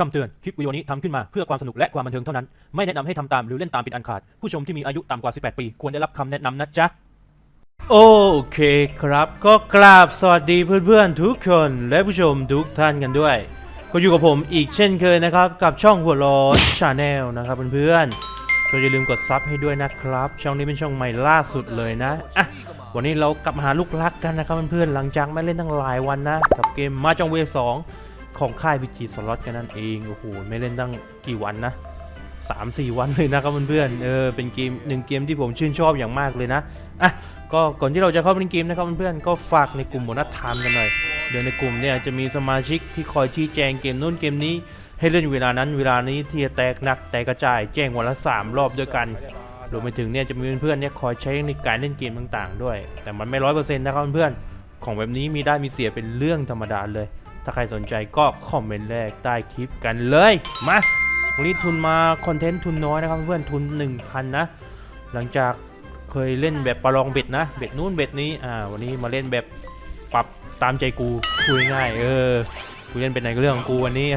คำเตือน คลิปวิดีโอนี้ทำขึ้นมาเพื่อความสนุกและความบันเทิงเท่านั้น ไม่แนะนำให้ทำตามหรือเล่นตามเป็นอันขาด ผู้ชมที่มีอายุต่ำกว่า 18 ปี ควรได้รับคำแนะนำนะจ๊ะ โอเคครับ ก็กราบสวัสดีเพื่อนๆ ทุกคนและผู้ชมทุกท่านกันด้วย ก็อยู่กับผมอีกเช่นเคยนะครับ กับช่องหัวร้อนชาแนลนะครับเพื่อนๆ ก็อย่าลืมกดซับให้ด้วยนะครับ ช่องนี้เป็นช่องใหม่ล่าสุดเลยนะอะวันนี้เรากลับมาหาลูกรักกันนะครับเพื่อนๆ หลังจากไม่เล่นตั้งหลายวันนะ กับเกมมาจองเวสอง ของค่ายพีจีสล็อตกันนั่นเองโอ้โหไม่เล่นตั้งกี่วันนะ3 4 วันเลยนะครับเพื่อนๆเออเป็นเกมหนึ่งเกมที่ผมชื่นชอบอย่างมากเลยนะอะก็ก่อนที่เราจะเข้าไปเล่นเกมนะครับเพื่อนๆก็ฝากในกลุ่มโบนัทไทม์กันหน่อยเดี๋ยวในกลุ่มเนี่ยจะมีสมาชิกที่คอยชี้แจงเกมนู้นเกมนี้ ให้เล่นเวลานั้นเวลานี้ที่จะแตกหนักแตกกระจายแจ้งวันละ 3 รอบด้วยกันรวมไปถึงเนี่ยจะมีเพื่อนๆเนี่ยคอยใช้ในการเล่นเกมต่างๆ ด้วย แต่มันไม่ร้อยเปอร์เซ็นต์นะครับเพื่อนๆของแบบนี้มีได้มีเสียเป็นเรื่องธรรมดาเลย ถ้าใครสนใจก็คอมเมนต์แรกใต้คลิปกันเลย มาวันนี้ทุนมาคอนเทนต์ทุนน้อยนะครับเพื่อนทุน 1,000 นะ หลังจากเคยเล่นแบบประลองเบ็ดนะ เบ็ดนู้นเบ็ดนี้ อ่า วันนี้มาเล่นแบบปรับตามใจกูคุยง่าย เออ กูเล่นเป็นไหนก็เรื่องของกูวันนี้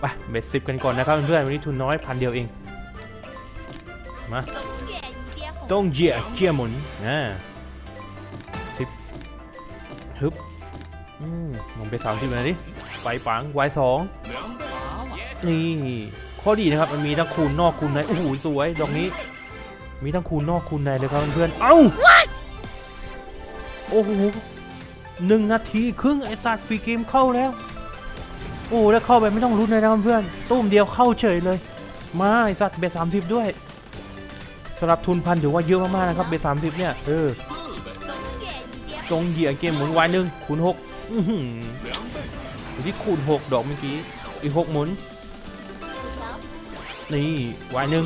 ไปเบ็ดสิบกันก่อนนะครับเพื่อนวันนี้ทุนน้อยพันเดียวเอง มาต้องเหยียเจียหมุนนะสิบฮึบ อืมลงไปสามสิบเลยดิไปปังวายสองนี่ ข้อดีนะครับ มันมีทั้งคูณนอกคูณใน โอ้โห สวย ดอกนี้ มีทั้งคูณนอกคูณในเลยครับเพื่อนๆเอ้า โอ้โหหนึ่งนาทีครึ่งไอสัตว์ฟรีเกมเข้าแล้ว โอ้แล้วเข้าไปไม่ต้องรุ้นเลยนะครับเพื่อนตุ้มเดียวเข้าเฉยเลย มาไอสัตว์เบสสามสิบด้วยสำหรับทุนพันถือว่าเยอะมากๆนะครับเบสสามสิบเนี่ย เออ ตรงเหยียเกมหมุนวายหนึ่งคูณหก อือหือที่คูณหกดอกเมื่อกี้ อีกหกหมุน นี่วายหนึ่ง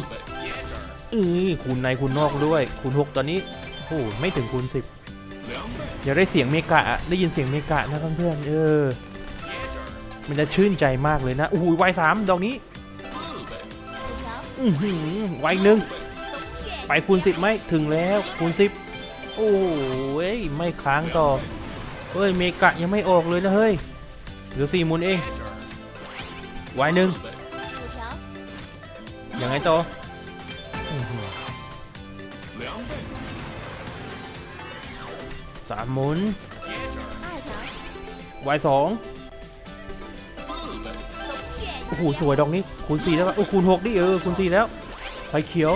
เออคูณในคูณนอกด้วย คูณหกตอนนี้โอ้ไม่ถึงคูณสิบอยากได้เสียงเมกะ ได้ยินเสียงเมกะนะเพื่อนๆเออ มันจะชื่นใจมากเลยนะโอ้โหวายสามดอกนี้ อือหือวายหนึ่งไปคูณสิบไหมถึงแล้วคูณสิบโอ้ยไม่ค้างต่อ เฮ้ยเมกะยังไม่ออกเลยนะเฮ้ยเหลือสี่มุนเองวายหนึ่งยังไงต่อสามหมุนวายสองโอ้โหสวยดอกนี้คูณสี่แล้วโอ้คูณหกดิเออคูณสี่แล้วไฟเขียว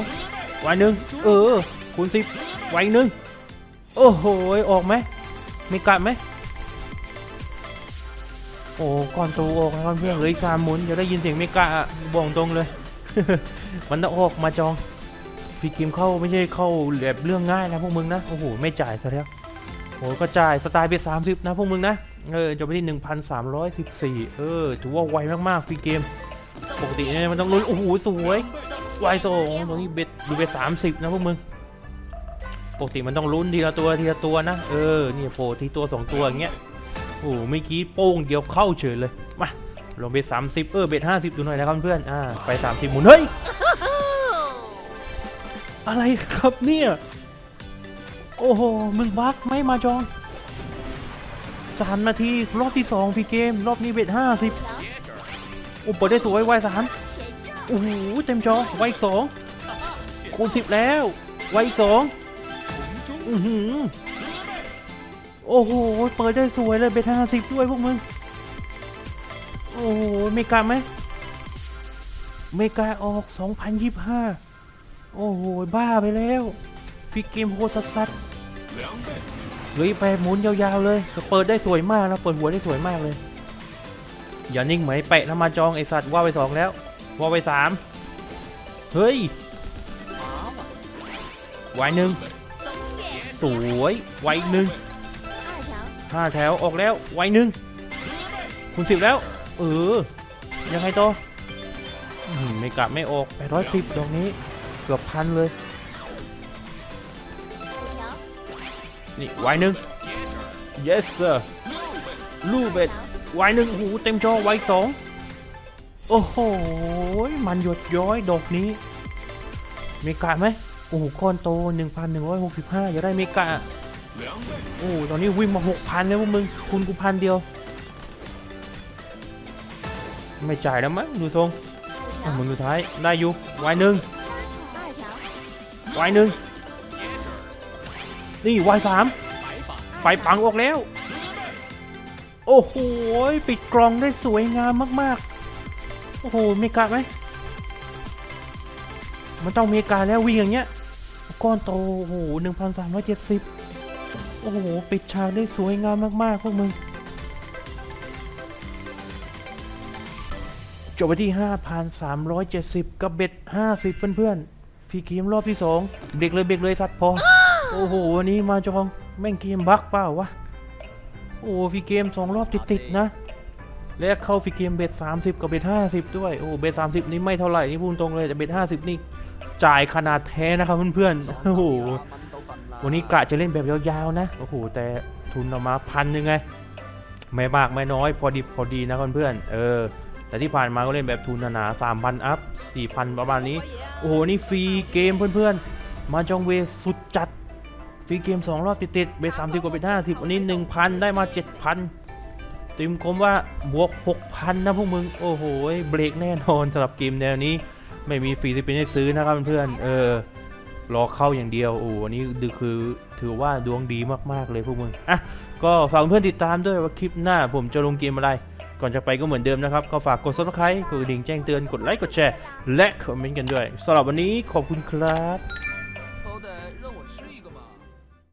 วายหนึ่งเออคูณสิบวายหนึ่งโอ้โหออกไหม มีกัดไหมโอ้ก่อนตูออกนะครับเพื่อนเหลยสามหมุนจะได้ยินเสียงเมกะบอกตรงเลย มันต้องออกมาจองฟรีเกมเข้าไม่ใช่เข้าแบบเรื่องง่ายนะพวกมึงนะโอ้โหไม่จ่ายซะแล้วโอ้ก็จ่ายสไตล์เบสสามสิบนะพวกมึงนะเออจบไปที่หนึ่งพันสามร้อยสิบสี่เออถือว่าไวมากๆฟรีเกมปกติเนี่ยมันต้องลุ้นโอ้โหสวยไวสองตรงนี้เบสดูเบสสามสิบนะพวกมึง ปกติมันต้องลุ้นทีละตัวทีละตัวนะ เออ นี่โผล่ทีตัวสองตัวอย่างเงี้ย โอ้โหเมื่อกี้โป้งเดียวเข้าเฉยเลย มาลงเบสสามสิบเออเบสห้าสิบดูหน่อยนะครับเพื่อน อ่า ไปสามสิบหมุน เฮ้ย อะไรครับเนี่ย โอ้โห มึงบักไม่มาจองสามนาที รอบที่สองพี่เกม รอบนี้เบสห้าสิบโอ้เปิดได้สวยไวสามโอ้โห เต็มจอ ไวอีกสองคูณสิบแล้ว ไวอีกสอง อือหือโอ้โห เปิดได้สวยเลยเบสห้าสิบด้วยพวกมึง โอ้โหเมกาไหมเมกาออก 2025 โอ้โห บ้าไปแล้ว ฟิกเกมโหดสัสๆเลยไปหมุนยาวๆเลยเปิดได้สวยมากนะ เปิดหัวได้สวยมากเลย อย่านิ่งเหมยเปะนะมาจองไอสัตว์ว่าไปสองแล้ว ว่าไปสามเฮ้ยวายหนึ่ง สวยวายหนึ่งห้าแถวออกแล้ววายหนึ่งคุณสิบแล้ว เออ ยังไงต่ออื้อหือไม่กลับไม่ออก810ดอกนี้ เกือบพันเลย นี่วายหนึ่ง yes sir ลูเบ็ดวายหนึ่งโอ้โหเต็มจอวายสองโอ้โห มันหยดย้อยดอกนี้เมกะไหมโโอ้โหคอนโต 1,165อย่าได้เมกะโอ้ตอนนี้วิ่งมา 6,000แล้วพวกมึงคุณกูพันเดียว ไม่จ่ายแล้วมั้งดูทรงมึงสุดท้ายได้อยู่วายหนึ่งวายหนึ่งนี่วายสามไปปังออกแล้ว โอ้โหปิดกรองได้สวยงามมากๆ โอ้โหเมกะไหมมันต้องเมกาแล้ววิ่งอย่างเงี้ย ก้อนโตโอ้โหหนึ่งพันสามร้อยเจ็ดสิบโอ้โห ปิดฉากได้สวยงามมากๆ พวกมึง จบไปที่ 5,370 กับเบ็ด 50 เพื่อนๆฟรีเกมรอบที่ 2เบรกเลยเบรกเลยสัตว์พอ โอ้โห วันนี้มาจองแม่งเกมบักเปล่าวะ โอ้ฟรีเกม 2 รอบติดๆนะ และเข้าฟรีเกมเบ็ด 30 กับเบ็ด 50 ด้วย โอ้ เบ็ด 30 นี่ไม่เท่าไหร่ นี่พูดตรงเลย แต่เบ็ด 50 นี่ จ่ายขนาดแท้นะครับเพื่อนๆโอ้โหวันนี้กะจะเล่นแบบยาวๆนะโอ้โหแต่ทุนออกมาพันหนึ่งไงไม่มากไม่น้อย พอดีพอดีนะเพื่อนๆเออ แต่ที่ผ่านมาก็เล่นแบบทุนหนาๆสามพันอัพสี่พันประมาณนี้ โอ้โห นี่ฟรีเกมเพื่อนๆ มาจองเวสุดจัด ฟรีเกม 2 รอบติดๆเบสสามสิบกว่าเบสห้าสิบวันนี้ 1,000 ได้มา 7,000ติมคมว่าบวก 6,000 นะพวกมึง โอ้โห เบรกแน่นอนสำหรับเกมแนวนี้ ไม่มีฟรีที่เป็นให้ซื้อนะครับเพื่อนเออรอเข้าอย่างเดียวโอ้โหอันนี้คือถือว่าดวงดีมากๆเลยพวกมึงอะก็ฝากเพื่อนติดตามด้วยว่าคลิปหน้าผมจะลงเกมอะไร ก่อนจะไปก็เหมือนเดิมนะครับ ก็ฝากกด subscribe กดกระดิ่งแจ้งเตือนกดไลค์กดแชร์ และคอมเมนต์กันด้วยสำหรับวันนี้ขอบคุณครับ